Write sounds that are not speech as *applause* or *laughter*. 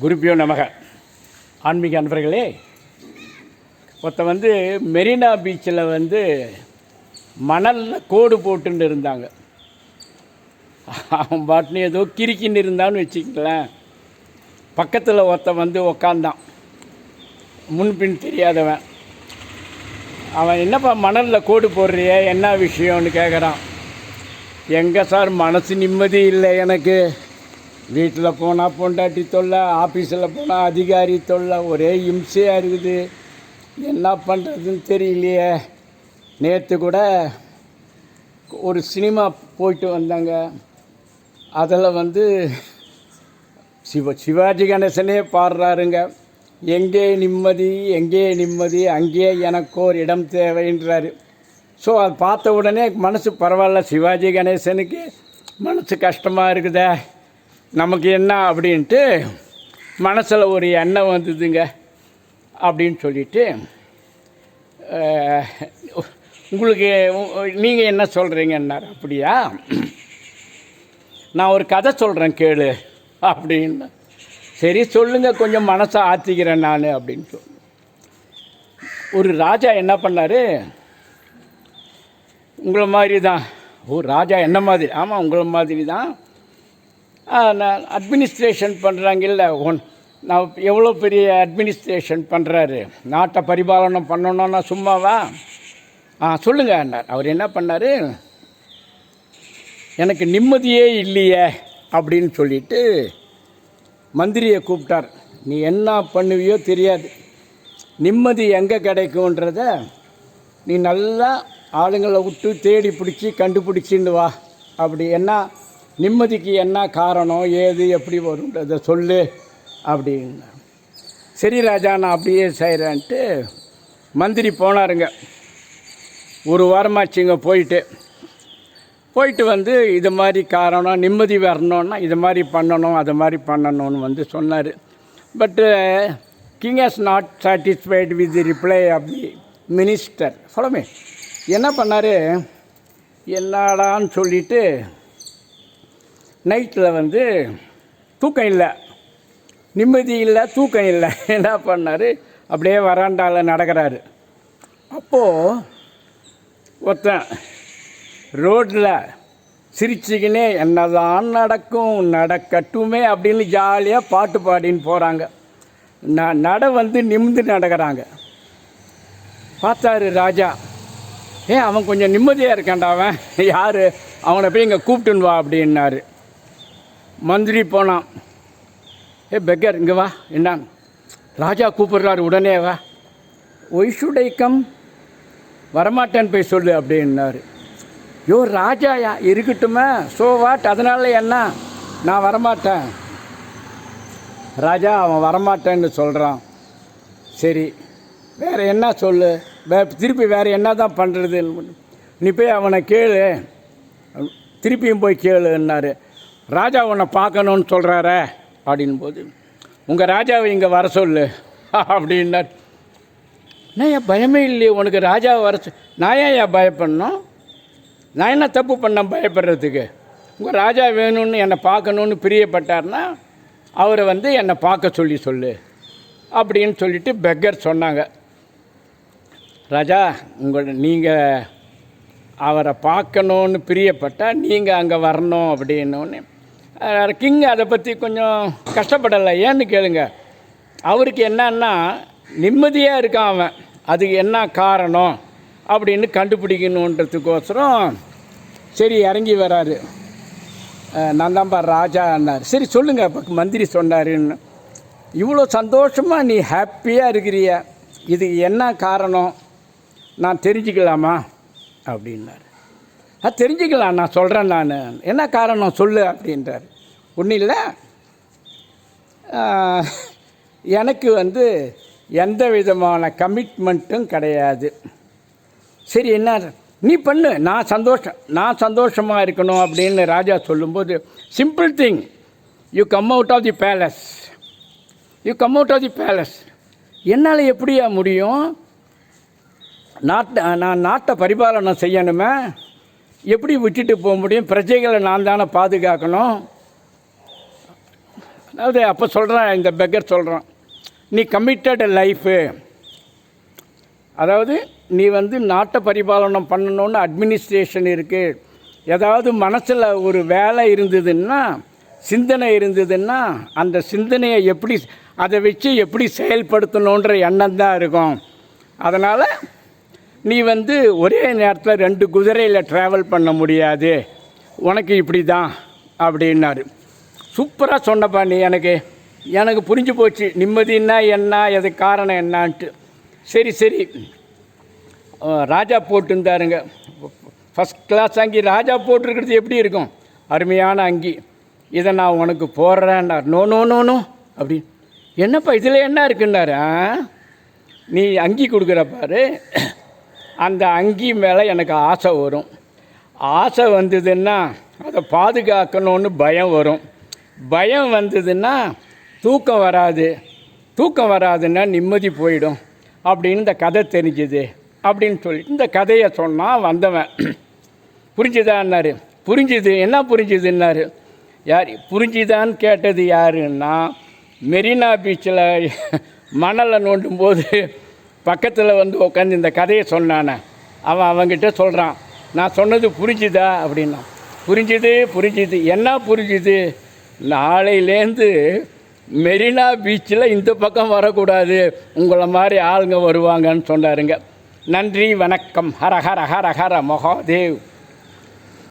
குருப்பியோ நமக. ஆன்மீக அன்பர்களே ஒருத்த வந்து மெரினா பீச்சில் வந்து மணலில் கோடு போட்டுன்னு இருந்தாங்க. அவன் பாட்டுன்னு ஏதோ கிரிக்கின்னு இருந்தான்னு வச்சுக்கலாம் பக்கத்தில் ஒருத்தன் வந்து உக்காந்தான். முன்பின் தெரியாதவன். அவன் என்னப்பா மணலில் கோடு போடுறிய என்ன விஷயம்னு கேட்குறான் எங்கே சார் மனசு நிம்மதி இல்லை எனக்கு. வீட்டில் போனால் பொண்டாட்டி தொல்லை ஆஃபீஸில் போனால் அதிகாரி தொல்லை ஒரே இம்சையாக இருக்குது. என்ன பண்ணுறதுன்னு தெரியலையே. நேற்று கூட ஒரு சினிமா போயிட்டு வந்தாங்க. அதில் வந்து சிவ சிவாஜி கணேசனே பாடுறாருங்க. எங்கே நிம்மதி எங்கே நிம்மதி அங்கே எனக்கோர் இடம் தேவைன்றாரு. ஸோ அது பார்த்த உடனே மனசு பரவாயில்ல. சிவாஜி கணேசனுக்கு மனசு கஷ்டமாக இருக்குதே. நமக்கு என்ன அப்படின்ட்டு மனசில் ஒரு எண்ணம் வந்ததுங்க அப்படின்னு சொல்லிட்டு உங்களுக்கு நீங்கள் என்ன சொல்கிறீங்கன்னார் அப்படியா? நான் ஒரு கதை சொல்கிறேன் கேளு அப்படின்னு. சரி சொல்லுங்கள் கொஞ்சம் மனசை ஆற்றிக்கிறேன் நான் அப்படின்னு சொல்லி ஒரு ராஜா என்ன பண்ணார்? உங்களை மாதிரி தான் ஓ ராஜா என்ன மாதிரி? ஆமாம் உங்களை மாதிரி தான் நான் அட்மினிஸ்ட்ரேஷன் பண்ணுறாங்கல்ல ஒன் நான் எவ்வளோ பெரிய அட்மினிஸ்ட்ரேஷன் பண்ணுறாரு நாட்டை பரிபாலனம் பண்ணணும்னா சும்மாவா? ஆ சொல்லுங்கள் அவர் என்ன பண்ணார்? எனக்கு நிம்மதியே இல்லையே அப்படின்னு சொல்லிட்டு மந்திரியை கூப்பிட்டார். நீ என்ன பண்ணுவியோ தெரியாது. நிம்மதி எங்கே கிடைக்கும்ன்றத நீ நல்லா ஆளுங்களை விட்டு தேடி பிடிச்சி கண்டுபிடிச்சின்னு வா. அப்படி என்ன நிம்மதிக்கு என்ன காரணம் ஏது எப்படி வரும்ன்றதை சொல்லு அப்படின்னு. சரி ராஜா நான் அப்படியே செய்கிறேன்ட்டு மந்திரி போனாருங்க. ஒரு வாரமாச்சுங்க போயிட்டு. போயிட்டு வந்து இது மாதிரி காரணம் நிம்மதி வரணும்னா இது மாதிரி பண்ணணும் அது மாதிரி பண்ணணும்னு வந்து சொன்னார். But king has not satisfied with the reply of the minister சொல்லமே என்ன பண்ணார்? என்னடான்னு சொல்லிவிட்டு நைட்டில் வந்து தூக்கம் இல்லை. நிம்மதி இல்லை தூக்கம் இல்லை. *laughs* என்ன பண்ணார்? அப்படியே வராண்டாவில் நடக்கிறாரு. அப்போது ஒருத்தன் ரோட்டில் சிரிச்சுக்கினே என்னதான் நடக்கும்? நடக்கட்டுமே அப்படின்னு ஜாலியாக பாட்டு பாடின்னு போகிறாங்க ந நட வந்து நிமிந்து நடக்கிறாங்க. பார்த்தாரு ராஜா. ஏன் அவன் கொஞ்சம் நிம்மதியாக இருக்கான்டா அவன். யார்? அவனை போய் இங்கே கூப்பிட்டுன்னு வா அப்படின்னாரு. மந்திரி போனான். ஏ பெக்கர் இங்கே வா என்னான் ராஜா கூப்பிடுறாரு உடனே வா. ஒய் ஷுட் ஐ கம் வரமாட்டேன்னு போய் சொல்லு அப்படின்னாரு. யோ ராஜாயா இருக்கட்டுமே. ஸோ வாட் அதனால என்ன? நான் வரமாட்டேன். ராஜா அவன் வரமாட்டேன்னு சொல்கிறான் சரி வேறு என்ன சொல்லு? வே திருப்பி வேறு என்ன தான் பண்ணுறது நீ போய் அவனை கேளு. திருப்பியும் போய் கேளுன்னாரு. ராஜா உன்னை பார்க்கணுன்னு சொல்கிறாரே அப்படின் போது உங்கள் ராஜாவை இங்கே வர சொல்லு. *laughs* அப்படின்னார். நான் ஏன் பயமே இல்லையே உனக்கு ராஜாவை வர சொ- நான் ஏன் ஏன் பயப்படணும்? நான் என்ன தப்பு பண்ணேன் பயப்படுறதுக்கு? உங்கள் ராஜா வேணும்னு என்னை பார்க்கணுன்னு பிரியப்பட்டார்னா அவரை வந்து என்னை பார்க்க சொல்லி சொல்லு. அப்படின்னு சொல்லிட்டு பெக்கர் சொன்னாங்க. ராஜா உங்கள் நீங்கள் அவரை பார்க்கணுன்னு பிரியப்பட்டால் நீங்கள் அங்கே வரணும் அப்படின்னோடனே கிங் அதை பற்றி கொஞ்சம் கஷ்டப்படலை. ஏன்னு கேளுங்க. அவருக்கு என்னன்னா நிம்மதியாக இருக்கான் அவன். அதுக்கு என்ன காரணம் அப்படின்னு கண்டுபிடிக்கணுன்றதுக்கோசரம் சரி இறங்கி வராரு. அஹ், நான் தான்ப்பா ராஜான்னார் சரி சொல்லுங்கள் அப்போ மந்திரி சொன்னாருன்னு. இவ்வளோ சந்தோஷமாக நீ ஹாப்பியாக இருக்கிறிய? இது என்ன காரணம்? நான் தெரிஞ்சுக்கலாமா? அப்படின்னாரு. அது தெரிஞ்சுக்கலாம் நான் சொல்கிறேன் நான். என்ன காரணம் சொல்லு அப்படின்றார். ஒன்றும் இல்லை. எனக்கு வந்து எந்த விதமான கமிட்மெண்ட்டும் கிடையாது. சரி என்ன? நீ பண்ணு. நான் சந்தோஷம். நான் சந்தோஷமாக இருக்கணும் அப்படின்னு ராஜா சொல்லும்போது simple thing you come out of the palace you come out of the palace என்னால் எப்படியா முடியும்? நாட்டை நான் நாட்டை பரிபாலனை செய்யணுமே? எப்படி விட்டுட்டு போக முடியும்? பிரஜைகளை நான் தானே பாதுகாக்கணும். அதாவது அப்போ சொல்கிறான் இந்த பெக்கர் சொல்கிறான் நீ கமிட்டட் லைஃபு அதாவது நீ வந்து நாட்டை பரிபாலனம் பண்ணணும்னு அட்மினிஸ்ட்ரேஷன் இருக்குது ஏதாவது மனசில் ஒரு வேலை இருந்ததுன்னா சிந்தனை இருந்ததுன்னா அந்த சிந்தனையை எப்படி அதை வச்சு எப்படி செயல்படுத்தணுன்ற எண்ணம் தான் இருக்கும். அதனால் நீ வந்து ஒரே நேரத்தில் ரெண்டு குதிரையில் ட்ராவல் பண்ண முடியாது. உனக்கு இப்படி தான் அப்படின்னாரு. சூப்பராக சொன்னப்பா நீ எனக்கு. எனக்கு புரிஞ்சு போச்சு. நிம்மதினா என்ன? எது காரணம் என்னான்ட்டு. சரி சரி. ராஜா போட்டுருந்தாருங்க ஃபஸ்ட் கிளாஸ் அங்கி ராஜா போட்டிருக்கிறது எப்படி இருக்கும்? அருமையான அங்கி. இதை நான் உனக்கு போடுறேன்னார். நோ நோ நோ நோ அப்படி. என்னப்பா இதில் என்ன இருக்குன்னாரு? நீ அங்கி கொடுக்குற பாரு. அந்த அங்கி மேலே எனக்கு ஆசை வரும். ஆசை வந்ததுன்னா அதை பாதுகாக்கணும்னு பயம் வரும். பயம் வந்ததுன்னா தூக்கம் வராது. தூக்கம் வராதுன்னா நிம்மதி போயிடும். அப்படின்னு இந்த கதை தெரிஞ்சுது. அப்படின்னு சொல்லி இந்த கதையை சொன்னால் வந்தவன். புரிஞ்சுதான்னாரு? புரிஞ்சுது. என்ன புரிஞ்சுதுன்னாரு? யார்? புரிஞ்சுதான்னு கேட்டது யாருன்னா மெரினா பீச்சில் மணலை நோண்டும் போது பக்கத்தில் வந்து உட்காந்து இந்த கதையை சொன்னானே. அவன் அவன்கிட்ட சொல்கிறான் நான் சொன்னது புரிஞ்சுதா? அப்படின்னா புரிஞ்சுது புரிஞ்சுது. என்ன புரிஞ்சுது? நாளையிலேருந்து மெரினா பீச்சில் இந்த பக்கம் வரக்கூடாது. உங்களை மாதிரி ஆளுங்க வருவாங்கன்னு சொன்னாருங்க. நன்றி வணக்கம். ஹர ஹர ஹர ஹர தேவ்